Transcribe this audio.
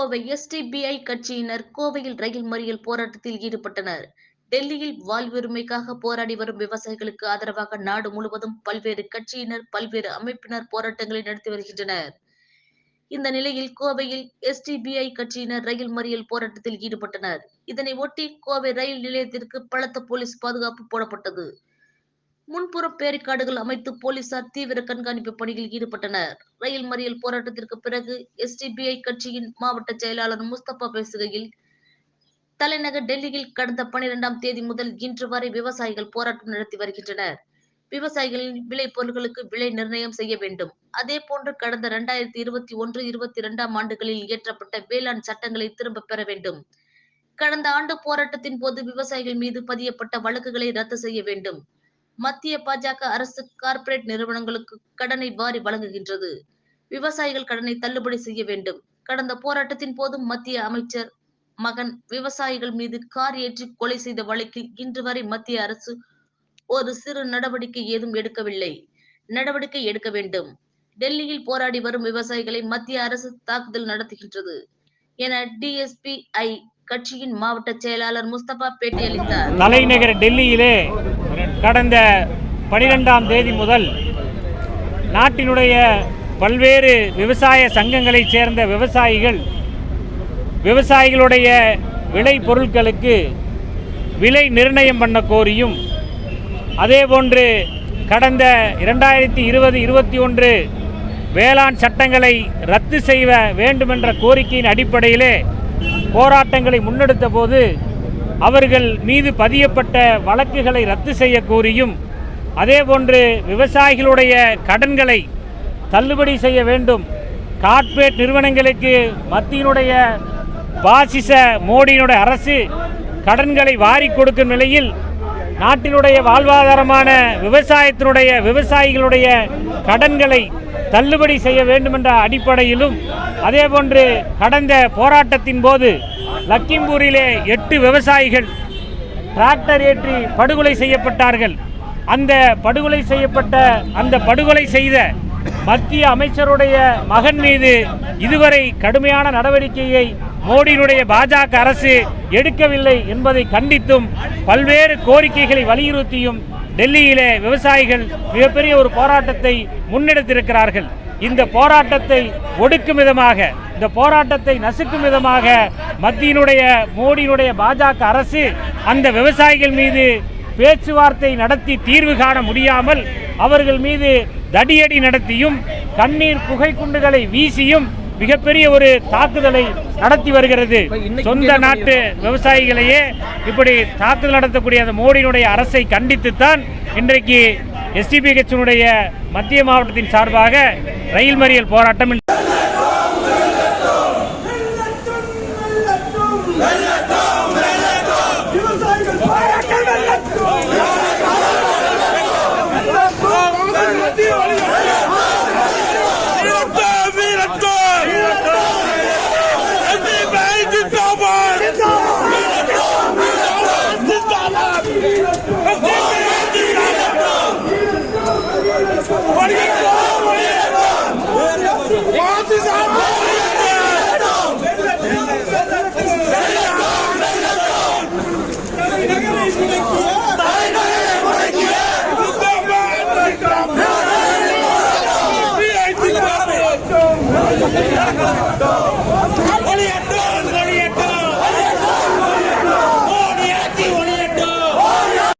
Kovai SDPI கட்சியினர் கோவையில் ரயில் மறியல் போராட்டத்தில் ஈடுபட்டனர். டெல்லியில் வாழ்வுரிமைக்காக போராடி வரும் விவசாயிகளுக்கு ஆதரவாக நாடு முழுவதும் பல்வேறு கட்சியினர் பல்வேறு அமைப்பினர் போராட்டங்களை நடத்தி வருகின்றனர். இந்த நிலையில் கோவையில் எஸ்டிபிஐ கட்சியினர் ரயில் மறியல் போராட்டத்தில் ஈடுபட்டனர். இதனை ஒட்டி கோவை ரயில் நிலையத்திற்கு பலத்த போலீஸ் பாதுகாப்பு போடப்பட்டது. முன்புற பேரிக்காடுகள் அமைத்து போலீசார் தீவிர கண்காணிப்பு பணியில் ஈடுபட்டனர். ரயில் மறியல் போராட்டத்திற்கு பிறகு எஸ்டிபிஐ கட்சியின் மாவட்ட செயலாளர் முஸ்தபா பேசுகையில் தலைநகர் டெல்லியில் கடந்த பனிரெண்டாம் தேதி முதல் இன்று வரை விவசாயிகள் போராட்டம் நடத்தி வருகின்றனர். விவசாயிகளின் விளை பொருட்களுக்கு விலை நிர்ணயம் செய்ய வேண்டும். அதே போன்று கடந்த இரண்டாயிரத்தி இருபத்தி ஒன்று இருபத்தி இரண்டாம் ஆண்டுகளில் இயற்றப்பட்ட வேளாண் சட்டங்களை திரும்ப பெற வேண்டும். கடந்த ஆண்டு போராட்டத்தின் போது விவசாயிகள் மீது பதியப்பட்ட வழக்குகளை ரத்து செய்ய வேண்டும். மத்திய பாஜக அரசு கார்ப்பரேட் நிறுவனங்களுக்கு கடனை வாரி வழங்குகின்றது. விவசாயிகள் கடனை தள்ளுபடி செய்ய வேண்டும். கடந்த போராட்டத்தின் போதும் மத்திய அமைச்சர் மகன் விவசாயிகள் மீது கார் ஏற்றி கொலை செய்த வழக்கில் இன்று வரை மத்திய அரசு ஒரு சிறு நடவடிக்கை ஏதும் எடுக்கவில்லை. நடவடிக்கை எடுக்க வேண்டும். டெல்லியில் போராடி வரும் விவசாயிகளை மத்திய அரசு தாக்குதல் நடத்துகின்றது. என டிஎஸ்பி ஐ கட்சியின் மாவட்ட செயலாளர் முஸ்தபா பேட்டியளித்தார். தலைநகர் டெல்லியிலே கடந்த பனிரெண்டாம் தேதி முதல் நாட்டினுடைய பல்வேறு விவசாய சங்கங்களைச் சேர்ந்த விவசாயிகள் விவசாயிகளுடைய விளை பொருட்களுக்கு விலை நிர்ணயம் பண்ண கோரியும் அதேபோன்று கடந்த இரண்டாயிரத்தி இருபது இருபத்தி ஒன்று வேளாண் சட்டங்களை ரத்து செய்ய வேண்டுமென்ற கோரிக்கையின் அடிப்படையிலே போராட்டங்களை முன்னெடுத்த போது அவர்கள் மீது பதியப்பட்ட வழக்குகளை ரத்து செய்ய கோரியும் அதேபோன்று விவசாயிகளுடைய கடன்களை தள்ளுபடி செய்ய வேண்டும். கார்ப்பரேட் நிறுவனங்களுக்கு மத்தியினுடைய பாசிச மோடியினுடைய அரசு கடன்களை வாரி கொடுக்கும் நிலையில் நாட்டினுடைய வாழ்வாதாரமான விவசாயத்தினுடைய விவசாயிகளுடைய கடன்களை தள்ளுபடி செய்ய வேண்டும் என்ற அடிப்படையிலும் அதேபோன்று கடந்த போராட்டத்தின் போது லக்கிம்பூரிலே எட்டு விவசாயிகள் டிராக்டர் ஏற்றி படுகொலை செய்யப்பட்டார்கள். அந்த படுகொலை செய்யப்பட்ட அந்த படுகொலை செய்த மத்திய அமைச்சருடைய மகன் மீது இதுவரை கடுமையான நடவடிக்கையை மோடியினுடைய பாஜக அரசு எடுக்கவில்லை என்பதை கண்டித்தும் பல்வேறு கோரிக்கைகளை வலியுறுத்தியும் டெல்லியிலே விவசாயிகள் மிகப்பெரிய ஒரு போராட்டத்தை முன்னெடுத்திருக்கிறார்கள். இந்த போராட்டத்தை ஒடுக்கும் விதமாக இந்த போராட்டத்தை நசுக்கும் விதமாக மத்தியினுடைய மோடியினுடைய பாஜக அரசு அந்த விவசாயிகள் மீது பேச்சுவார்த்தை நடத்தி தீர்வு காண முடியாமல் அவர்கள் மீது தடியடி நடத்தியும் கண்ணீர் புகை குண்டுகளை வீசியும் மிகப்பெரிய ஒரு தாக்குதலை நடத்தி வருகிறது. சொந்த நாட்டு விவசாயிகளையே இப்படி தாக்குதல் நடத்தக்கூடிய அந்த மோடியினுடைய அரசை கண்டித்துத்தான் இன்றைக்கு எஸ்டிபி கட்சியினுடைய மத்திய மாவட்டத்தின் சார்பாக ரயில் மறியல் போராட்டம் Let's go!